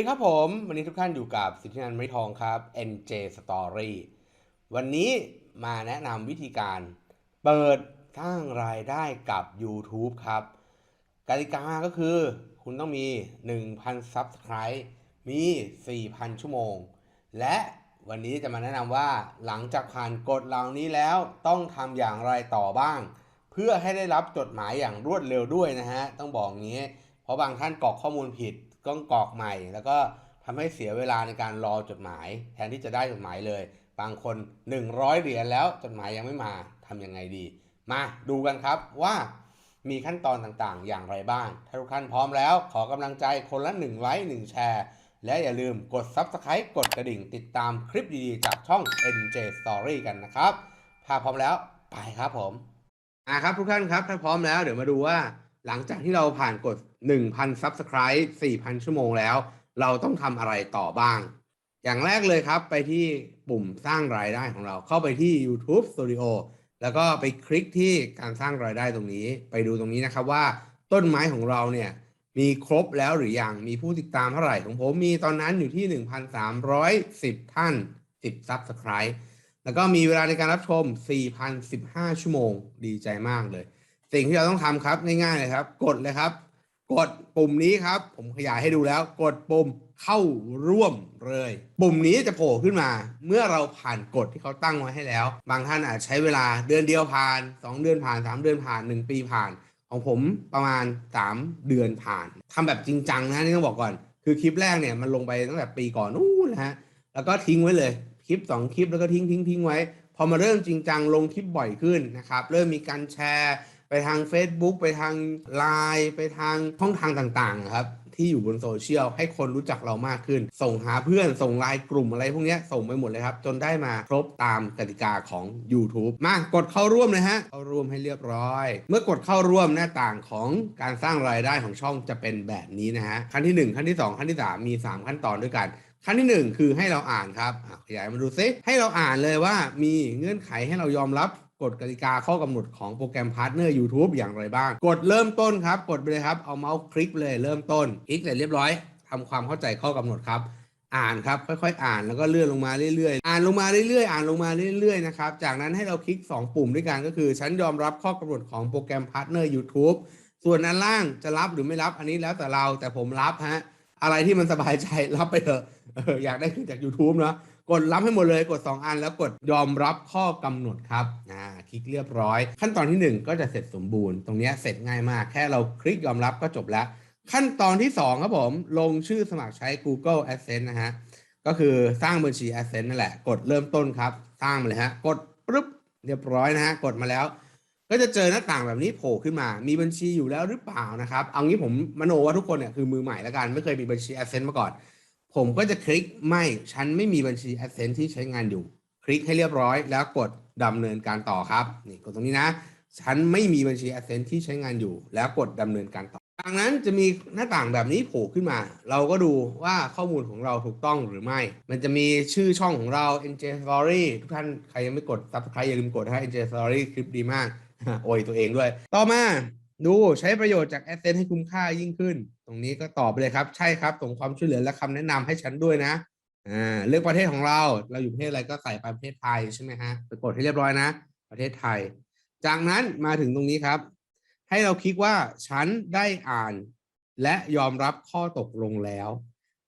ดีครับผม วันนี้ทุกท่านอยู่กับสิทธินันท์ไม่ทองครับ NJ Story วันนี้มาแนะนำวิธีการเปิดสร้างรายได้กับ YouTube ครับกติกาก็คือ คุณต้องมี 1,000 Subscribe มี 4,000 ชั่วโมง และวันนี้จะมาแนะนำว่าหลังจากผ่านกฎเหล่านี้แล้วต้องทำอย่างไรต่อบ้าง เพื่อให้ได้รับจดหมายอย่างรวดเร็วด้วยนะฮะ ต้องบอกงี้ เพราะบางท่านกรอกข้อมูลผิด ต้องกรอกใหม่ แล้วก็ทำให้เสียเวลาในการรอจดหมาย แทนที่จะได้จดหมายเลย บางคน 100 เหรียญแล้วจดหมายยังไม่มาทำยังไงดี มาดูกันครับว่ามีขั้นตอนต่างๆ อย่างไรบ้าง ถ้าทุกท่านพร้อมแล้ว ขอกำลังใจคนละ1ไลค์1แชร์ และอย่าลืมกด Subscribe กดกระดิ่ง ติดตามคลิปดีๆ จากช่อง NJ Story กันนะครับถ้าพร้อมแล้ว ไปครับผม อ่าครับทุกท่านครับ ถ้าพร้อมแล้วเดี๋ยวมาดูว่า หลังจากที่เราผ่านกด 1,000 Subscribe 4,000 ชั่วโมงแล้ว เราต้องทำอะไรต่อบ้าง อย่างแรกเลยครับไปที่ปุ่มสร้างรายได้ของเราเข้าไปที่ YouTube Studio แล้วก็ไปคลิกที่การสร้างรายได้ตรงนี้ ไปดูตรงนี้นะครับว่าต้นไม้ของเราเนี่ยมีครบแล้วหรือยัง มีผู้ติดตามเท่าไหร่ของผมมีตอนนั้นอยู่ที่ 1,310 ท่าน 10 Subscribe แล้วก็มีเวลาในการรับชม 4,015 ชั่วโมง ดีใจมากเลย สิ่งที่เราต้องทำครับง่ายๆเลยครับ กดเลยครับ กดปุ่มนี้ครับ ผมขยายให้ดูแล้ว กดปุ่มเข้าร่วมเลย ปุ่มนี้จะโผล่ขึ้นมา เมื่อเราผ่านกฎที่เขาตั้งไว้ให้แล้ว บางท่านอาจใช้เวลาเดือนเดียวผ่าน 2 เดือนผ่าน 3 เดือนผ่าน 1 ปีผ่าน ของผมประมาณ 3 เดือนผ่านทำแบบจริงจังนะนี่ต้องบอกก่อน คือคลิปแรกเนี่ยมันลงไปตั้งแต่ปีก่อนนู้นนะฮะแล้วก็ทิ้งไว้เลยคลิป 2 คลิปแล้วก็ทิ้งทิ้งทิ้งไว้ พอมาเริ่มจริงจังลงคลิปบ่อยขึ้นนะครับเริ่มมีการแชร์ ไปทาง Facebook ไปทาง Line ไปทางช่องทางต่างๆ ครับที่อยู่บนโซเชียลให้คนรู้จักเรามากขึ้น ส่งหาเพื่อนส่งไลน์กลุ่มอะไรพวกนี้ส่งไปหมดเลยครับ จนได้มาครบตามกติกาของ YouTube มากดเข้าร่วมเลยฮะเข้าร่วมให้เรียบร้อย เมื่อกดเข้าร่วมหน้าต่างของการสร้างรายได้ของช่องจะเป็นแบบนี้นะฮะขั้นที่ 1 ขั้นที่ 2 ขั้นที่ 3 มี 3 ขั้นตอนด้วยกันขั้นที่ 1 คือให้เราอ่านครับขยายมาดูซิให้เราอ่านเลยว่ามีเงื่อนไขให้เรายอมรับ กฎกติกาข้อกำหนดของโปรแกรมพาร์ทเนอร์ YouTube อย่างไรบ้าง กดเริ่มต้นครับ กดไปเลยครับ เอาเมาส์คลิกเลยเริ่มต้น คลิกเสร็จเรียบร้อยทำความเข้าใจข้อกำหนดครับ อ่านครับ ค่อยๆ อ่านแล้วก็เลื่อนลงมาเรื่อยๆ อ่านลงมาเรื่อยๆ อ่านลงมาเรื่อยๆ นะครับ จากนั้นให้เราคลิก 2 ปุ่มด้วยกันก็คือ ฉันยอมรับข้อกำหนดของโปรแกรมพาร์ทเนอร์ YouTube ส่วนอันล่างจะรับหรือไม่รับอันนี้แล้วแต่เราแต่ผมรับฮะอะไรที่มันสบายใจรับไปเถอะอออยากได้ขึ้นจาก YouTube เนาะ กดรับให้หมดเลยกด 2 อัน แล้วกดยอมรับข้อกำหนดครับอ่าคลิกเรียบร้อย ขั้นตอนทีหนึ่1 ก็จะเสร็จสมบูรณ์ตรงนี้เสร็จง่ายมาก แค่เราคลิกยอมรับก็จบแล้ว ขั้นตอนที่ 2 ครับผม ลงชื่อสมัครใช้ Google Adsense นะฮะก็คือสร้างบัญชี Adsense นั่นแหละ กดเริ่มต้นครับ สร้างมาเลยฮะกดปุ๊บเรียบร้อยนะฮะกดมาแล้ว ก็จะเจอหน้าต่างแบบนี้โผล่ขึ้นมา มีบัญชีอยู่แล้วหรือเปล่านะครับเอางี้ผมมโนว่าทุกคนเนี่ยคือมือใหม่แล้วกันไม่เคยมีบัญชี Adsense มาก่อน ผมก็จะคลิกไม่ฉันไม่มีบัญชี Adsense ที่ใช้งานอยู่ คลิกให้เรียบร้อย แล้วกดดำเนินการต่อครับนี่กดตรงนี้นะฉันไม่มีบัญชี Adsense ที่ใช้งานอยู่ แล้วกดดำเนินการต่อจากนั้นจะมีหน้าต่างแบบนี้โผล่ขึ้นมา เราก็ดูว่าข้อมูลของเราถูกต้องหรือไม่ มันจะมีชื่อช่องของเรา NJ Story ทุกท่านใครยังไม่กด Subscribe อย่าลืมกดให้ NJ Story คลิปดีมาก โอยตัวเองด้วย ต่อมาดูใช้ประโยชน์จาก a d s e n s e ให้คุ้มค่ายิ่งขึ้น ตรงนี้ก็ตอบไปเลยครับ ใช่ครับส่งความช่วยเหลือและคำแนะนำให้ฉันด้วยนะอ่าเลือกประเทศของเรา เราอยู่ประเทศอะไรก็ใส่ไปประเทศไทยใช่ไหมฮะไปกดให้เรียบร้อยนะ ประเทศไทย จากนั้นมาถึงตรงนี้ครับ ให้เราคลิกว่าฉันได้อ่าน และยอมรับข้อตกลงแล้ว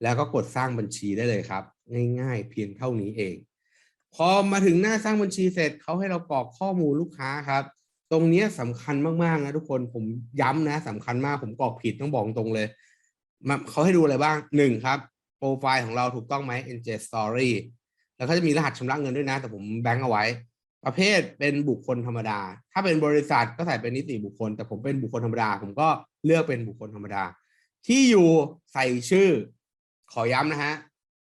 แล้วก็กดสร้างบัญชีได้เลยครับ ง่ายๆ เพียงเท่านี้เอง พอมาถึงหน้าสร้างบัญชีเสร็จเขาให้เรากรอกข้อมูลลูกค้าครับ ตรงนี้ยสำคัญมากๆนะทุกคนผมย้ำนะสำคัญมากผมกรอกผิดต้องบอกตรงเลยมาเขาให้ดูอะไรบ้างหนึ่งครับโปรไฟล์ของเราถูกต้องไหม NJ Story แล้วก็จะมีรหัสชำระเงินด้วยนะ แต่ผมแบงก์เอาไว้ ประเภทเป็นบุคคลธรรมดา ถ้าเป็นบริษัทก็ใส่เป็นนิติบุคคล แต่ผมเป็นบุคคลธรรมดา ผมก็เลือกเป็นบุคคลธรรมดา ที่อยู่ใส่ชื่อ ขอย้ำนะฮะ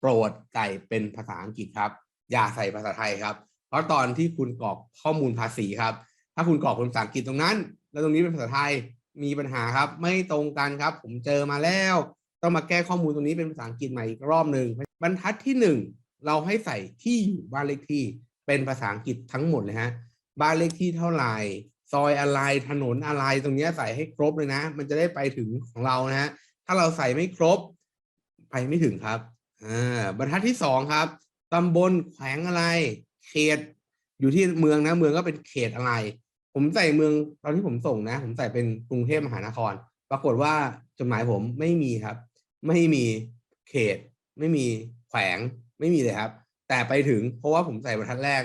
โปรดใส่เป็นภาษาอังกฤษครับ อย่าใส่ภาษาไทยครับ เพราะตอนที่คุณกรอกข้อมูลภาษีครับ ถ้าคุณกรอกเป็นภาษาอังกฤษตรงนั้น แล้วตรงนี้เป็นภาษาไทยมีปัญหาครับ ไม่ตรงกันครับ ผมเจอมาแล้ว ต้องมาแก้ข้อมูลตรงนี้เป็นภาษาอังกฤษใหม่อีกรอบหนึ่งบรรทัดที่หนึ่งเราให้ใส่ที่อยู่บ้านเลขที่เป็นภาษาอังกฤษทั้งหมดเลยฮะบ้านเลขที่เท่าไหร่ซอยอะไรถนนอะไรตรงนี้ใส่ให้ครบเลยนะ มันจะได้ไปถึงของเรานะฮะถ้าเราใส่ไม่ครบ ไปไม่ถึงครับอ่าบรรทัดที่สองครับตำบลแขวงอะไร เขต อยู่ที่เมืองนะเมืองก็เป็นเขตอะไร ผมใส่เมืองตอนที่ผมส่งนะ ผมใส่เป็นกรุงเทพมหานคร ปรากฏว่าจดหมายผมไม่มีครับ ไม่มีเขต ไม่มีแขวงไม่มีเลยครับ แต่ไปถึงเพราะว่าผมใส่บรรทัดแรก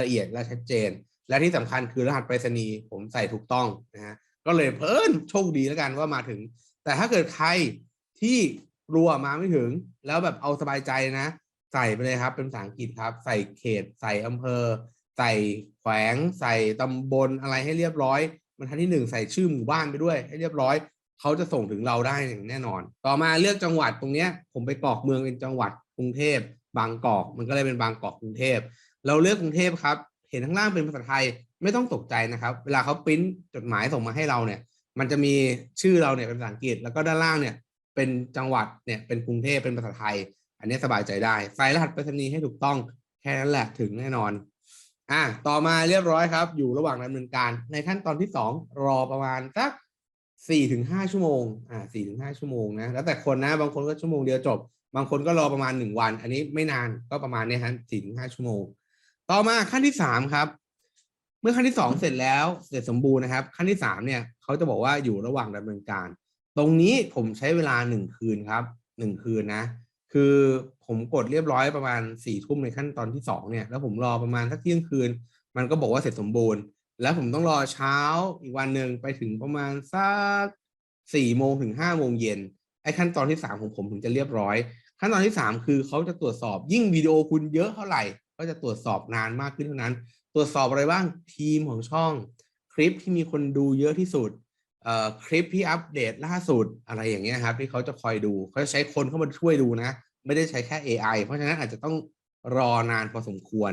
ละเอียดและชัดเจน และที่สำคัญคือรหัสไปรษณีย์ผมใส่ถูกต้องนะฮะก็เลยเพิ่นโชคดีแล้วกันว่ามาถึง แต่ถ้าเกิดใครที่รัวมาไม่ถึง แล้วแบบเอาสบายใจนะ ใส่ไปเลยครับ เป็นภาษาอังกฤษครับ ใส่เขต ใส่อำเภอ ใส่แขวงใส่ตำบลอะไรให้เรียบร้อยบรรทัดที่หนึ่งใส่ชื่อหมู่บ้านไปด้วย ให้เรียบร้อยเขาจะส่งถึงเราได้อย่างแน่นอน ต่อมาเลือกจังหวัดตรงเนี้ย ผมไปกรอกเมืองเป็นจังหวัดกรุงเทพบางกอกมันก็เลยเป็นบางกอกกรุงเทพ เราเลือกกรุงเทพครับ เห็นข้างล่างเป็นภาษาไทยไม่ต้องตกใจนะครับ เวลาเขาปริ้นจดหมายส่งมาให้เราเนี่ย มันจะมีชื่อเราเนี่ยเป็นภาษาอังกฤษแล้วก็ด้านล่างเนี่ยเป็นจังหวัดเนี่ยเป็นกรุงเทพเป็นภาษาไทย อันนี้สบายใจได้ใส่รหัสไปรษณีย์ให้ถูกต้องแค่นั้นแหละถึงแน่นอน อะต่อมาเรียบร้อยครับ อยู่ระหว่างดำเนินการ ในขั้นตอนที่สองรอประมาณสักสี่ถึงห้าชั่วโมงอ่าสี่ถึงห้าชั่วโมงนะแล้วแต่คนนะบางคนก็ชั่วโมงเดียวจบ บางคนก็รอประมาณหนึ่งวัน อันนี้ไม่นานก็ประมาณเนี้ฮะสี่ถึงห้าชั่วโมง ต่อมาขั้นที่สามครับ เมื่อขั้นที่สองเสร็จแล้วเสร็จสมบูรณ์นะครับ ขั้นที่สามเนี่ยเขาจะบอกว่าอยู่ระหว่างดำเนินการ ตรงนี้ผมใช้เวลาหนึ่งคืนครับหนึ่งคืนนะ คือผมกดเรียบร้อยประมาณสี่ทุ่มในขั้นตอนที่สองเนี่ยแล้วผมรอประมาณสักเที่ยงคืน มันก็บอกว่าเสร็จสมบูรณ์ แล้วผมต้องรอเช้าอีกวันหนึ่งไปถึงประมาณสักสี่โมงถึงห้าโมงเย็นไอ้ขั้นตอนที่สามของผมถึงจะเรียบร้อย ขั้นตอนที่สามคือเขาจะตรวจสอบยิ่งวิดีโอคุณเยอะเท่าไหร่ ก็จะตรวจสอบนานมากขึ้นเท่านั้น ตรวจสอบอะไรบ้างทีมของช่อง คลิปที่มีคนดูเยอะที่สุด คลิปที่อัปเดตล่าสุดอะไรอย่างเงี้ยครับที่เขาจะคอยดูเขาจะใช้คนเข้ามาช่วยดูนะ ไม่ได้ใช้แค่ AI เพราะฉะนั้นอาจจะต้องรอนานพอสมควร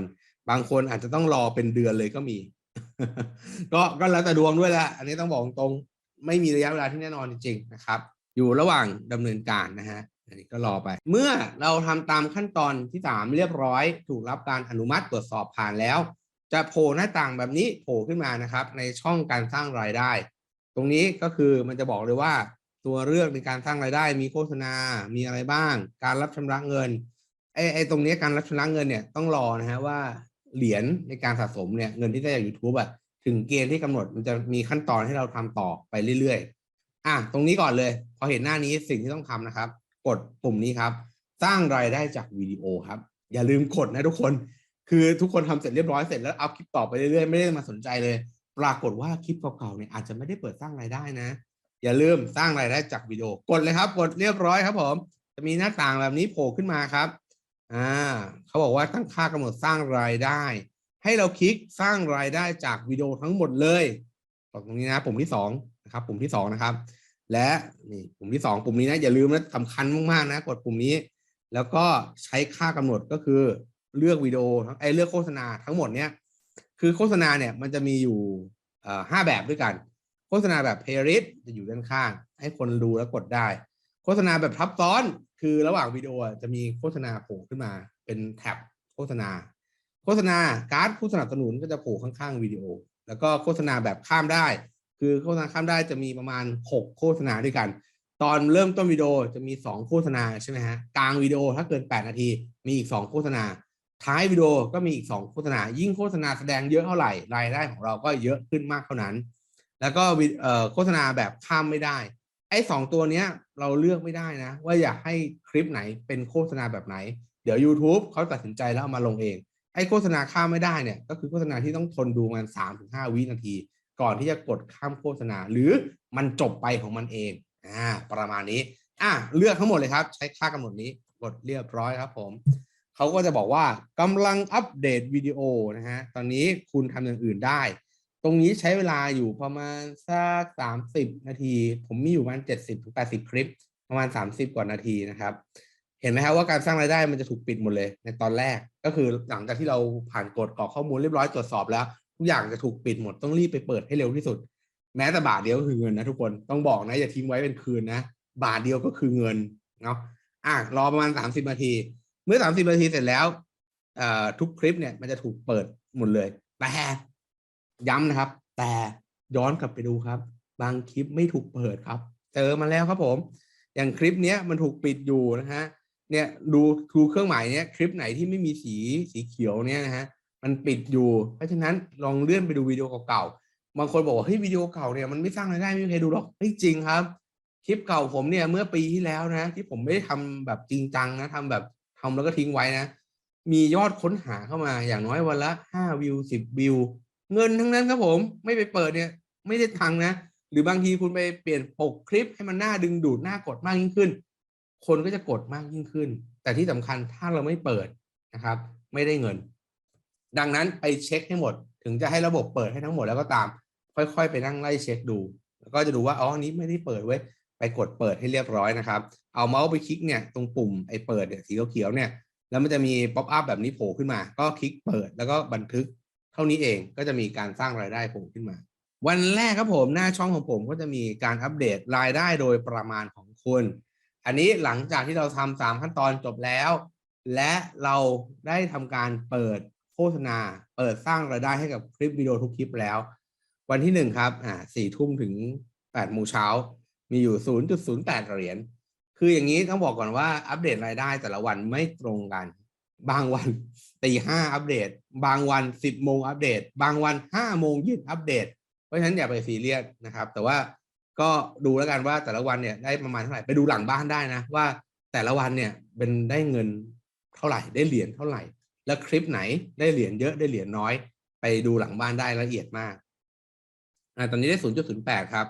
บางคนอาจจะต้องรอเป็นเดือนเลยก็มี ก็ก็แล้วแต่ดวงด้วยแหละอันนี้ต้องบอกตรงไม่มีระยะเวลาที่แน่นอนจริงๆนะครับ อยู่ระหว่างดำเนินการนะฮะอันนี้ก็รอไป เมื่อเราทำตามขั้นตอนที่สามเรียบร้อย ถูกรับการอนุมัติตรวจสอบผ่านแล้ว จะโผล่หน้าต่างแบบนี้โผล่ขึ้นมานะครับ ในช่องการสร้างรายได้ ตรงนี้ก็คือมันจะบอกเลยว่าตัวเลือกในการสร้างรายได้ มีโฆษณา มีอะไรบ้าง การรับชำระเงินไอ้ไอ้ตรงนี้การรับชำระเงินเนี่ยต้องรอนะฮะว่าเหรียญในการสะสมเนี่ยเงินที่ได้จาก YouTube อะถึงเกณฑ์ที่กำหนดมันจะมีขั้นตอนให้เราทำต่อไปเรื่อยๆ อะตรงนี้ก่อนเลย พอเห็นหน้านี้สิ่งที่ต้องทำนะครับ กดปุ่มนี้ครับ สร้างรายได้จากวิดีโอครับ อย่าลืมกดนะทุกคน คือทุกคนทำเสร็จเรียบร้อยเสร็จแล้วอัพคลิปต่อไปเรื่อยๆ ไม่ได้มาสนใจเลย ปรากฏว่าคลิปเก่าๆเนี่ยอาจจะไม่ได้เปิดสร้างรายได้นะ อย่าลืมสร้างรายได้จากวิดีโอกดเลยครับ กดเรียบร้อยครับผม จะมีหน้าต่างแบบนี้โผล่ขึ้นมาครับอ่าเขาบอกว่าตั้งค่ากำหนดสร้างรายได้ ให้เราคลิกสร้างรายได้จากวิดีโอทั้งหมดเลยตรงนี้นะปุ่มที่สองนะครับปุ่มที่สองนะครับ และนี่ปุ่มที่สองปุ่มนี้นะอย่าลืมนะสำคัญมากๆนะกดปุ่มนี้ แล้วก็ใช้ค่ากำหนดก็คือเลือกวิดีโอทั้งไอ้เลือกโฆษณาทั้งหมดเนี้ย คือโฆษณาเนี่ยมันจะมีอยู่ห้าแบบด้วยกัน โฆษณาแบบเพริสจะอยู่ด้านข้าง ให้คนดูแล้วกดได้ โฆษณาแบบทับซ้อนคือระหว่างวิดีโอจะมีโฆษณาโผล่ขึ้นมาเป็นแท็บโฆษณา โฆษณาการ์ดผู้สนับสนุนก็จะโผล่ข้างๆวิดีโอ แล้วก็โฆษณาแบบข้ามได้ คือโฆษณาข้ามได้จะมีประมาณ 6 โฆษณาด้วยกัน ตอนเริ่มต้นวิดีโอจะมี 2 โฆษณาใช่ไหมฮะกลางวิดีโอถ้าเกิน 8 นาทีมีอีก 2 โฆษณา ท้ายวิดีโอก็มีอีก 2 โฆษณา ยิ่งโฆษณาแสดงเยอะเท่าไหร่รายได้ของเราก็เยอะขึ้นมากเท่านั้น แล้วก็โฆษณาแบบข้ามไม่ได้ ไอ้สองตัวเนี้ยเราเลือกไม่ได้นะ ว่าอยากให้คลิปไหนเป็นโฆษณาแบบไหน เดี๋ยว YouTube เขาตัดสินใจแล้วเอามาลงเอง ไอ้โฆษณาข้ามไม่ได้เนี่ยก็คือโฆษณาที่ต้องทนดูมันสามถึงห้าวินาที ก่อนที่จะกดข้ามโฆษณา หรือมันจบไปของมันเองอ่าประมาณนี้อะเลือกทั้งหมดเลยครับ ใช้ค่ากำหนดนี้กดเรียบร้อยครับผม เขาก็จะบอกว่ากำลังอัปเดตวิดีโอนะฮะตอนนี้คุณทำอย่างอื่นได้ ตรงนี้ใช้เวลาอยู่ประมาณสักสามสิบนาที ผมมีอยู่ประมาณเจ็ดสิบถึงแปดสิบคลิป ประมาณสามสิบกว่านาทีนะครับ เห็นไหมครับว่าการสร้างรายได้มันจะถูกปิดหมดเลยในตอนแรกก็คือหลังจากที่เราผ่านกฎกรอกข้อมูลเรียบร้อยตรวจสอบแล้วทุกอย่างจะถูกปิดหมดต้องรีบไปเปิดให้เร็วที่สุด แม้แต่บาทเดียวก็คือเงินนะทุกคนต้องบอกนะอย่าทิ้งไว้เป็นคืนนะบาทเดียวก็คือเงินเนาะอะรอประมาณสามสิบนาที เมื่อสามสิบนาทีเสร็จแล้วอทุกคลิปเนี่ยมันจะถูกเปิดหมดเลยแต่ย้ำนะครับ แต่ย้อนกลับไปดูครับ บางคลิปไม่ถูกเปิดครับ เจอมาแล้วครับผม อย่างคลิปเนี้ยมันถูกปิดอยู่นะฮะเนี่ยดูดูเครื่องหมายเนี้ยคลิปไหนที่ไม่มีสีสีเขียวเนี่ยนะฮะมันปิดอยู่ เพราะฉะนั้นลองเลื่อนไปดูวิดีโอเก่าๆบางคนบอกว่าเฮ้ยวิดีโอเก่าเนี่ยมันไม่สร้างรายได้ไม่มีใครดูหรอกเฮ้ยจริงครับ คลิปเก่าผมเนี่ยเมื่อปีที่แล้วนะ ที่ผมไม่ได้ทำแบบจริงจังนะทำแบบ ทำแล้วก็ทิ้งไว้นะ มียอดค้นหาเข้ามาอย่างน้อยวันละห้าวิวสิบวิว เงินทั้งนั้นครับผมไม่ไปเปิดเนี่ย ไม่ได้ทังนะ หรือบางทีคุณไปเปลี่ยนปกคลิปให้มันน่าดึงดูดน่ากดมากยิ่งขึ้น คนก็จะกดมากยิ่งขึ้น แต่ที่สำคัญถ้าเราไม่เปิดนะครับ ไม่ได้เงิน ดังนั้นไปเช็คให้หมด ถึงจะให้ระบบเปิดให้ทั้งหมดแล้วก็ตาม ค่อยๆ ไปนั่งไล่เช็คดู แล้วก็จะดูว่าอ๋ออันนี้ไม่ได้เปิดเว้ย ไปกดเปิดให้เรียบร้อยนะครับ เอาเมาส์ไปคลิกเนี่ยตรงปุ่มไอ้เปิดเนี่ยสีเขียวเนี่ยแล้วมันจะมีป๊อปอัพแบบนี้โผล่ขึ้นมา ก็คลิกเปิดแล้วก็บันทึก เท่านี้เองก็จะมีการสร้างรายได้โผล่ขึ้นมา วันแรกครับผมหน้าช่องของผมก็จะมีการอัปเดตรายได้โดยประมาณของคุณ อันนี้หลังจากที่เราทำสามขั้นตอนจบแล้ว และเราได้ทำการเปิดโฆษณา เปิดสร้างรายได้ให้กับคลิปวิดีโอทุกคลิปแล้ว วันที่หนึ่งครับอ่าสี่ทุ่มถึงแปดโมงเช้า มีอยู่ศูนย์จุดศูนย์แปดเหรียญ คืออย่างนี้ต้องบอกก่อนว่าอัปเดตรายได้แต่ละวันไม่ตรงกัน บางวันตีห้าอัปเดต บางวันสิบโมงอัปเดต บางวันห้าโมงเย็นอัปเดต เพราะฉะนั้นอย่าไปซีเรียสนะครับ แต่ว่าก็ดูแล้วกันว่าแต่ละวันเนี่ยได้ประมาณเท่าไหร่ ไปดูหลังบ้านได้นะว่าแต่ละวันเนี่ยเป็นได้เงินเท่าไหร่ ได้เหรียญเท่าไหร่ แล้วคลิปไหนได้เหรียญเยอะได้เหรียญน้อย ไปดูหลังบ้านได้ละเอียดมากอ่าตอนนี้ได้ 0.08 ครับ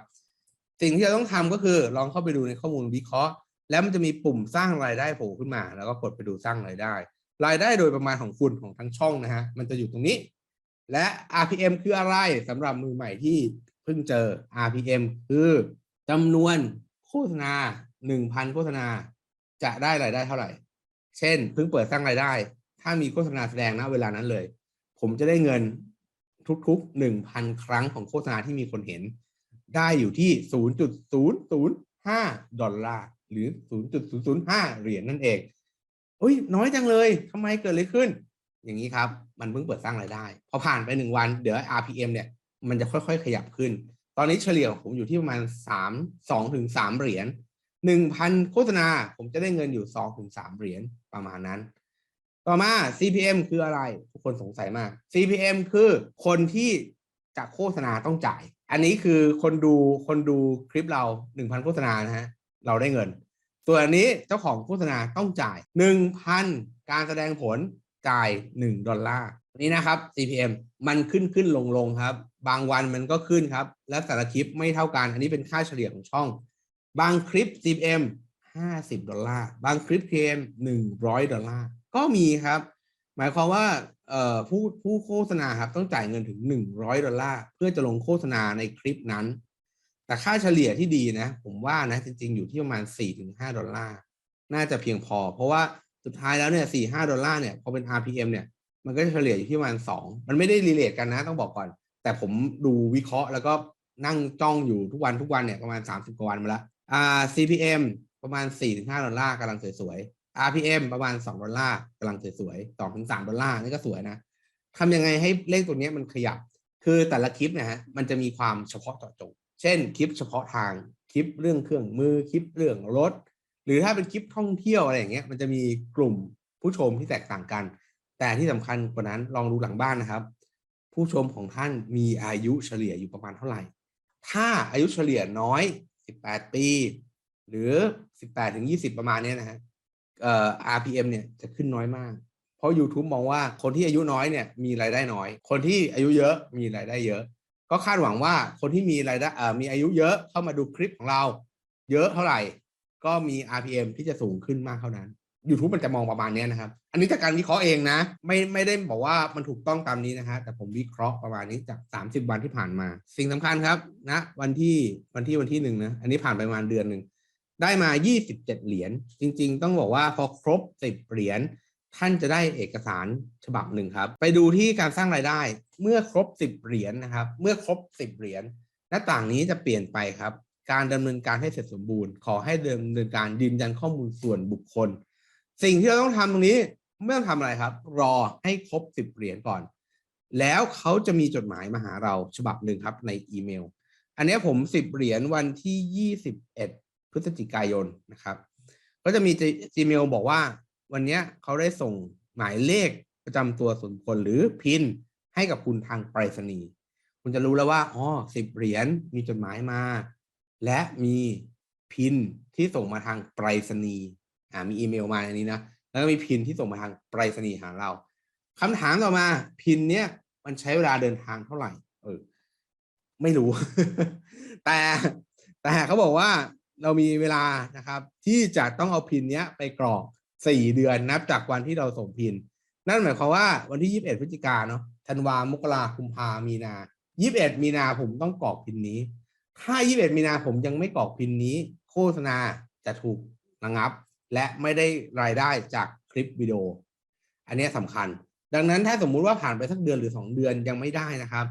สิ่งที่เราต้องทำก็คือลองเข้าไปดูในข้อมูลวิเคราะห์ แล้วมันจะมีปุ่มสร้างรายได้โผล่ขึ้นมา แล้วก็กดไปดูสร้างรายได้ รายได้โดยประมาณของคุณของทั้งช่องนะฮะมันจะอยู่ตรงนี้ และ RPM คืออะไรสำหรับมือใหม่ที่เพิ่งเจอ RPM คือจำนวนโฆษณา 1,000 โฆษณา จะได้รายได้เท่าไหร่ เช่น เพิ่งเปิดสร้างรายได้ ถ้ามีโฆษณาแสดงนะเวลานั้นเลย ผมจะได้เงินทุกๆ 1,000 ครั้งของโฆษณาที่มีคนเห็น ได้อยู่ที่ 0.005 ดอลลาร์ หรือ 0.005 เหรียญนั่นเองอุ้ยน้อยจังเลยทำไมเกิดอะไรขึ้น อย่างนี้ครับ มันเพิ่งเปิดสร้างรายได้ พอผ่านไปหนึ่งวัน เดี๋ยว RPM เนี่ย มันจะค่อยๆ ขยับขึ้น ตอนนี้เฉลี่ยของผมอยู่ที่ประมาณ 3 2ถึง3เหรียญ1,000 โฆษณา ผมจะได้เงินอยู่ 2 ถึง 3 เหรียญประมาณนั้น ต่อมา CPM คืออะไร ทุกคนสงสัยมาก CPM คือคนที่จะโฆษณาต้องจ่าย อันนี้คือคนดูคนดูคลิปเรา1,000โฆษณานะฮะเราได้เงิน ส่วนอันนี้เจ้าของโฆษณาต้องจ่าย1,000การแสดงผลจ่าย1ดอลลาร์นี่นะครับ CPM มันขึ้นขึ้นลงลงครับ บางวันมันก็ขึ้นครับ และแต่ละคลิปไม่เท่ากัน อันนี้เป็นค่าเฉลี่ยของช่อง บางคลิป CPM 50 ดอลลาร์ บางคลิป CPM 100 ดอลลาร์ ก็มีครับ หมายความว่า เอ่อผู้ผู้โฆษณาครับต้องจ่ายเงินถึง100ดอลลาร์เพื่อจะลงโฆษณาในคลิปนั้น แต่ค่าเฉลี่ยที่ดีนะ ผมว่านะจริง ๆ อยู่ที่ประมาณ4-5ดอลลาร์น่าจะเพียงพอ เพราะว่าสุดท้ายแล้วเนี่ย4-5ดอลลาร์เนี่ยพอเป็น RPM เนี่ยมันก็จะเฉลี่ยอยู่ที่ประมาณ2มันไม่ได้รีเลทกันนะต้องบอกก่อน แต่ผมดูวิเคราะห์แล้วก็นั่งจ้องอยู่ทุกวันทุกวันเนี่ยประมาณ30กว่าวันมาแล้วอ่า CPM ประมาณ4-5ดอลลาร์กำลังสวยๆ RPM ประมาณ 2 ดอลลาร์กำลังสวยๆ2ถึง3ดอลลาร์นี่ก็สวยนะทำยังไงให้เลขตัวนี้มันขยับ คือแต่ละคลิปนะฮะมันจะมีความเฉพาะเจาะจง เช่นคลิปเฉพาะทางคลิปเรื่องเครื่องมือคลิปเรื่องรถ หรือถ้าเป็นคลิปท่องเที่ยวอะไรอย่างเงี้ยมันจะมีกลุ่มผู้ชมที่แตกต่างกัน แต่ที่สำคัญกว่านั้นลองดูหลังบ้านนะครับ ผู้ชมของท่านมีอายุเฉลี่ยอยู่ประมาณเท่าไหร่ ถ้าอายุเฉลี่ยน้อย 18 ปี หรือ 18ถึง20 ประมาณเนี้ยนะฮะ RPM เนี่ยจะขึ้นน้อยมาก เพราะ YouTube มองว่าคนที่อายุน้อยเนี่ยมีรายได้น้อย คนที่อายุเยอะมีรายได้เยอะ ก็คาดหวังว่าคนที่มีรายได้เอ่อมีอายุเยอะเข้ามาดูคลิปของเรา เยอะเท่าไหร่ ก็มี RPM ที่จะสูงขึ้นมากเท่านั้น YouTube มันจะมองประมาณนี้นะครับ อันนี้จากการวิเคราะห์เองนะ ไม่ไม่ได้บอกว่ามันถูกต้องตามนี้นะฮะแต่ผมวิเคราะห์ประมาณนี้จาก 30 วันที่ผ่านมา สิ่งสำคัญครับนะวันที่วันที่วันที่หนึ่งนะอันนี้ผ่านไปประมาณเดือนหนึ่ง ได้มา 27 เหรียญ จริง ๆ ต้องบอกว่าพอครบ 10 เหรียญ ท่านจะได้เอกสารฉบับหนึ่งครับ ไปดูที่การสร้างรายได้ เมื่อครบ 10 เหรียญนะครับ เมื่อครบ 10 เหรียญ หน้าต่างนี้จะเปลี่ยนไปครับ การดำเนินการให้เสร็จสมบูรณ์ ขอให้ดำเนินการยืนยันข้อมูลส่วนบุคคล สิ่งที่เราต้องทำตรงนี้ไม่ต้องทำอะไรครับ รอให้ครบ 10 เหรียญก่อน แล้วเขาจะมีจดหมายมาหาเราฉบับหนึ่งครับในอีเมล อันนี้ผม 10 เหรียญวันที่ 21 พฤศจิกายนนะครับ ก็จะมี Gmail บอกว่า วันนี้เขาได้ส่งหมายเลขประจำตัวส่วนบุคคลหรือพินให้กับคุณทางไปรษณีย์คุณจะรู้แล้วว่าอ๋อสิบเหรียญมีจดหมายมา และมีพินที่ส่งมาทางไปรษณีย์อ่ามีอีเมลมาในนี้นะแล้วก็มีพินที่ส่งมาทางไปรษณีย์หาเราคำถามต่อมาพินเนี้ยมันใช้เวลาเดินทางเท่าไหร่ เออ ไม่รู้ แต่แต่เขาบอกว่า เรามีเวลานะครับ ที่จะต้องเอาพินเนี้ยไปกรอกสี่เดือนนับจากวันที่เราส่งพิน นั่นหมายความว่าวันที่ยี่สิบเอ็ดพฤศจิกาเนาะธันวามกราคุมภามีนายี่สิบเอ็ดมีนาผมต้องกรอกพินนี้ ถ้ายี่สิบเอ็ดมีนาผมยังไม่กรอกพินนี้ โฆษณาจะถูกระงับ และไม่ได้รายได้จากคลิปวิดีโอ อันนี้ยสำคัญ ดังนั้นถ้าสมมุติว่าผ่านไปสักเดือนหรือสองเดือนยังไม่ได้นะครับ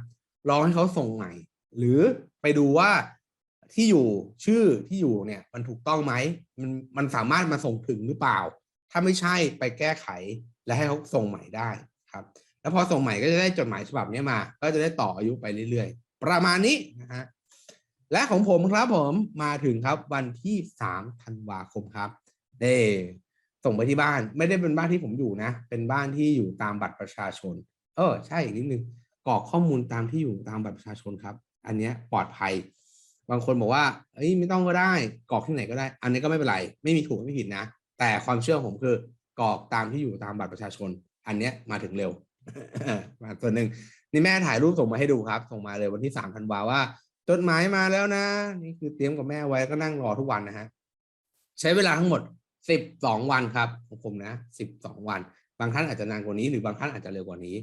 รอให้เขาส่งใหม่ หรือไปดูว่า ที่อยู่ชื่อที่อยู่เนี่ยมันถูกต้องไหมมันมันสามารถมาส่งถึงหรือเปล่า ถ้าไม่ใช่ไปแก้ไขและให้เขาส่งใหม่ได้ครับ แล้วพอส่งใหม่ก็จะได้จดหมายฉบับนี้มา ก็จะได้ต่ออายุไปเรื่อยๆ ประมาณนี้นะฮะและของผมครับผมมาถึงครับวันที่สามธันวาคมครับเด้ส่งไปที่บ้านไม่ได้เป็นบ้านที่ผมอยู่นะ เป็นบ้านที่อยู่ตามบัตรประชาชน เออ ใช่อีกนิดนึงกรอกข้อมูลตามที่อยู่ตามบัตรประชาชนครับ อันเนี้ยปลอดภัย บางคนบอกว่าเอ้ยไม่ต้องก็ได้กรอกที่ไหนก็ได้ อันนี้ก็ไม่เป็นไร ไม่มีถูกไม่ผิดนะ แต่ความเชื่อผมคือกรอกตามที่อยู่ตามบัตรประชาชน อันเนี้ยมาถึงเร็วมาส่วนหนึ่งนี่แม่ถ่ายรูปส่งมาให้ดูครับ ส่งมาเลยวันที่สามธันวาว่าจดหมายมาแล้วนะ นี่คือเตรียมกับแม่ไว้ก็นั่งรอทุกวันนะฮะใช้เวลาทั้งหมดสิบสองวันครับของผมนะสิบสองวัน บางท่านอาจจะนานกว่านี้หรือบางท่านอาจจะเร็วกว่านี้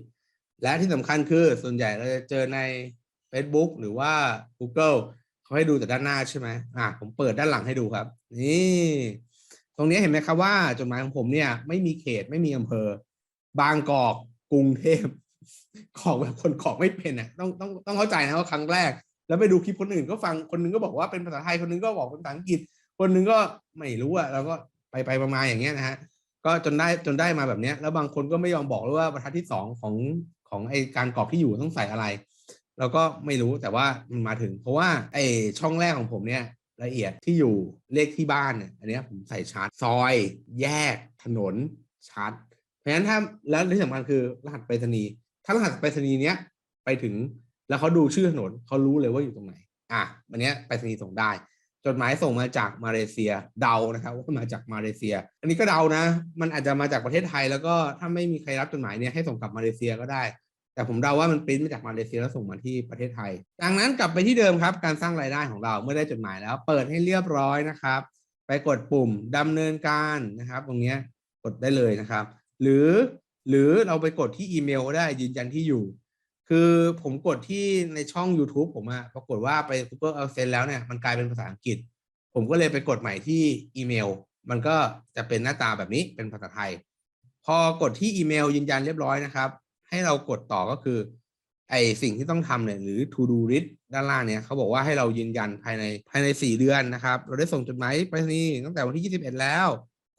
และที่สำคัญคือส่วนใหญ่เราจะเจอใน Facebook หรือว่า Google เขาให้ดูแต่ด้านหน้าใช่ไหมอะผมเปิดด้านหลังให้ดูครับ นี่ ตรงนี้เห็นไหมครับว่าจดหมายของผมเนี่ย ไม่มีเขตไม่มีอำเภอ บางกอกกรุงเทพกอกแบบคนกอกไม่เป็นอะต้องต้องต้องเข้าใจนะว่าครั้งแรก แล้วไปดูคลิปคนอื่นก็ฟังคนหนึงก็บอกว่าเป็นภาษาไทยคนหนึงก็บอกเป็นภาษาอังกฤษ คนหนึงก็ไม่รู้อะแล้วก็ไปไปประมาณอย่างเงี้ยนะฮะก็จนได้จนได้มาแบบเนี้ยแล้วบางคนก็ไม่ยอมบอกเลยว่าบรรทัดที่สองของของไอการกรอกที่อยู่ต้องใส่อะไร เราก็ไม่รู้แต่ว่ามันมาถึง เพราะว่าไอช่องแรกของผมเนี่ยละเอียดที่อยู่เลขที่บ้านเนี่ยอันนี้ผมใส่ชาร์ตซอย แยก ถนนชาร์ตเพราะฉะนั้นถ้าแล้วที่สำคัญคือรหัสไปรษณีย์ถ้ารหัสไปรษณีย์เนี้ยไปถึงแล้วเขาดูชื่อถนนเขารู้เลยว่าอยู่ตรงไหน อะอันนี้ไปรษณีย์ส่งได้จดหมายส่งมาจากมาเลเซียเดานะครับว่ามาจากมาเลเซีย อันนี้ก็เดานะ มันอาจจะมาจากประเทศไทย แล้วก็ถ้าไม่มีใครรับจดหมายเนี่ยให้ส่งกลับมาเลเซียก็ได้ แต่ผมเดาว่ามันปริ้นมาจากมาเลเซียแล้วส่งมาที่ประเทศไทย จากนั้นกลับไปที่เดิมครับ การสร้างรายได้ของเราเมื่อได้จดหมายแล้ว เปิดให้เรียบร้อยนะครับ ไปกดปุ่มดำเนินการนะครับ ตรงนี้กดได้เลยนะครับ หรือหรือเราไปกดที่อีเมลก็ได้ยืนยันที่อยู่ คือผมกดที่ในช่อง YouTube ผมอะปรากฏว่าไป Google Adsense แล้วเนี่ยมันกลายเป็นภาษาอังกฤษ ผมก็เลยไปกดใหม่ที่อีเมล มันก็จะเป็นหน้าตาแบบนี้เป็นภาษาไทย พอกดที่อีเมลยืนยันเรียบร้อยนะครับ ให้เรากดต่อก็คือ ไอสิ่งที่ต้องทำเนี่ยหรือ to do list ด้านล่างเนี่ยเขาบอกว่าให้เรายืนยันภายในภายใน 4 เดือนนะครับ เราได้ส่งจดหมายไปรษณีย์ตั้งแต่วันที่ 21 แล้ว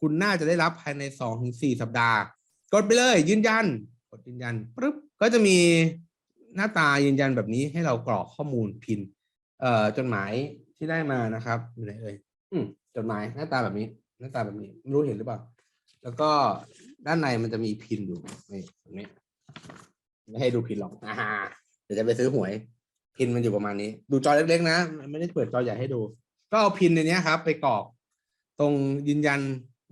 คุณน่าจะได้รับภายใน 2-4 สัปดาห์ กดไปเลยยืนยัน กดยืนยันปึ๊บก็จะมีหน้าตายืนยันแบบนี้ให้เรากรอกข้อมูลพินเอ่อจดหมายที่ได้มานะครับอยู่ไหนเอ่ยอืมจดหมายหน้าตาแบบนี้ หน้าตาแบบนี้ไม่รู้เห็นหรือเปล่า แล้วก็ด้านในมันจะมีพินอยู่นี่ตรงนี้ ไม่ให้ดูพินหรอกอ่าเดี๋ยวจะไปซื้อหวย พินมันอยู่ประมาณนี้ ดูจอเล็กๆนะ ไม่ได้เปิดจอใหญ่ให้ดู ก็เอาพินในนี้ครับ ไปกรอก ตรงยืนยัน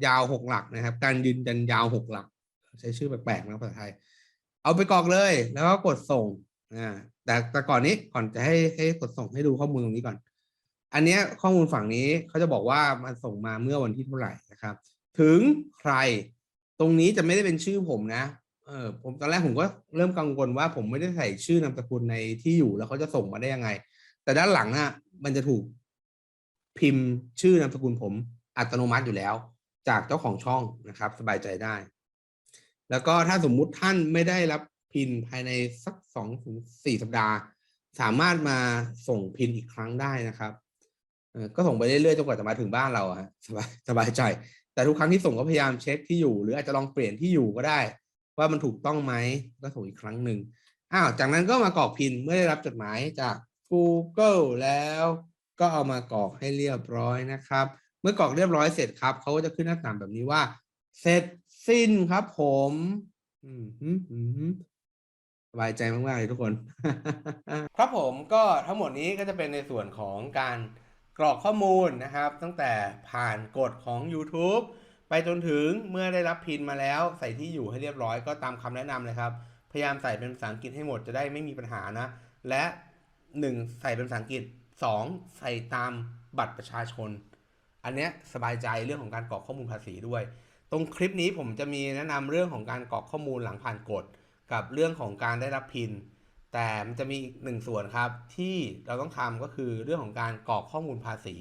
ยาวหกหลักนะครับ การยืนยันยาวหกหลัก ใช้ชื่อแปลกๆนะภาษาไทย เอาไปกรอกเลย แล้วก็กดส่งอ่าแต่แต่ก่อนนี้ก่อนจะให้ให้กดส่งให้ดูข้อมูลตรงนี้ก่อน อันนี้ข้อมูลฝั่งนี้เขาจะบอกว่ามันส่งมาเมื่อวันที่เท่าไหร่นะครับ ถึงใคร ตรงนี้จะไม่ได้เป็นชื่อผมนะ เออผมตอนแรกผมก็เริ่มกังวลว่าผมไม่ได้ใส่ชื่อนามสกุลในที่อยู่แล้วเขาจะส่งมาได้ยังไง แต่ด้านหลังอะ มันจะถูกพิมพ์ชื่อนามสกุลผมอัตโนมัติอยู่แล้ว จากเจ้าของช่องนะครับ สบายใจได้ แล้วก็ถ้าสมมุติท่านไม่ได้รับพินภายในสักสองถึงสี่สัปดาห์ สามารถมาส่งพินอีกครั้งได้นะครับเออก็ส่งไปเรื่อยๆจนกว่าจะมาถึงบ้านเราฮะสบายสบายใจ แต่ทุกครั้งที่ส่งก็พยายามเช็คที่อยู่ หรืออาจจะลองเปลี่ยนที่อยู่ก็ได้ ว่ามันถูกต้องไหมก็ส่งอีกครั้งหนึ่งอ้าวจากนั้นก็มากรอกพินเมื่อได้รับจดหมายจาก Google แล้วก็เอามากรอกให้เรียบร้อยนะครับ เมื่อกรอกเรียบร้อยเสร็จครับเขาก็จะขึ้นหน้าต่างแบบนี้ว่า เสร็จสิ้นครับผมอืมหืมอืมหืมสบายใจมากๆเลยทุกคน ครับผมก็ทั้งหมดนี้ก็จะเป็นในส่วนของการกรอกข้อมูลนะครับ ตั้งแต่ผ่านกฎของ YouTube ไปจนถึงเมื่อได้รับพินมาแล้วใส่ที่อยู่ให้เรียบร้อยก็ตามคำแนะนำเลยครับ พยายามใส่เป็นภาษาอังกฤษให้หมดจะได้ไม่มีปัญหานะ และ 1 ใส่เป็นภาษาอังกฤษ 2 ใส่ตามบัตรประชาชน อันเนี้ยสบายใจเรื่องของการกรอกข้อมูลภาษีด้วย ตรงคลิปนี้ผมจะมีแนะนำเรื่องของการกรอกข้อมูลหลังผ่านกฎ กับเรื่องของการได้รับพิน แต่มันจะมีอีกหนึ่งส่วนครับที่เราต้องทำก็คือเรื่องของการกรอกข้อมูลภาษี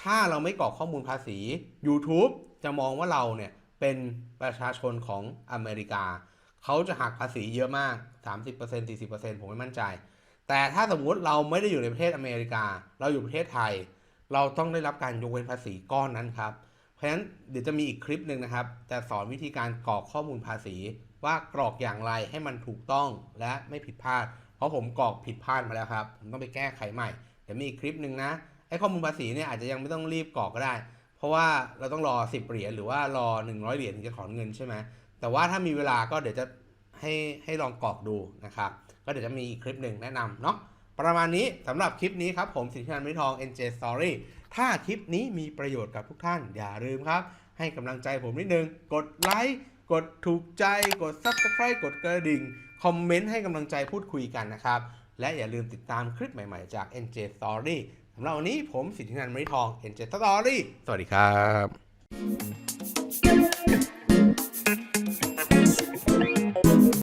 ถ้าเราไม่กรอกข้อมูลภาษี YouTube จะมองว่าเราเนี่ยเป็นประชาชนของอเมริกา เขาจะหักภาษีเยอะมาก 30% 40%ผมไม่มั่นใจ แต่ถ้าสมมุติเราไม่ได้อยู่ในประเทศอเมริกา เราอยู่ประเทศไทย เราต้องได้รับการยกเว้นภาษีก้อนนั้นครับ เพราะฉะนั้นเดี๋ยวจะมีอีกคลิปหนึ่งนะครับ จะสอนวิธีการกรอกข้อมูลภาษี ว่ากรอกอย่างไรให้มันถูกต้องและไม่ผิดพลาด เพราะผมกรอกผิดพลาดมาแล้วครับ ผมต้องไปแก้ไขใหม่ เดี๋ยวมีอีกคลิปหนึ่งนะ ไอ้ข้อมูลภาษีเนี่ยอาจจะยังไม่ต้องรีบกรอกก็ได้ เพราะว่าเราต้องรอ 10 เหรียญหรือว่ารอ 100 เหรียญถึงจะถอนเงินใช่ไหมแต่ว่าถ้ามีเวลาก็เดี๋ยวจะให้ให้ลองกรอกดูนะครับ ก็เดี๋ยวจะมีอีกคลิปหนึ่งแนะนำเนาะประมาณนี้สำหรับคลิปนี้ครับ ผมสิทธินันท์มิทอง NJ Story ถ้าคลิปนี้มีประโยชน์กับทุกท่าน อย่าลืมครับ ให้กำลังใจผมนิดนึง กดไลค์กดถูกใจ กด Subscribe กดกระดิ่ง คอมเมนต์ให้กำลังใจพูดคุยกันนะครับ และอย่าลืมติดตามคลิปใหม่ๆจาก NJ Story เรับวันี้ผมสิทธินันมริทองเอ็นเจสตอรี่สวัสดีครับ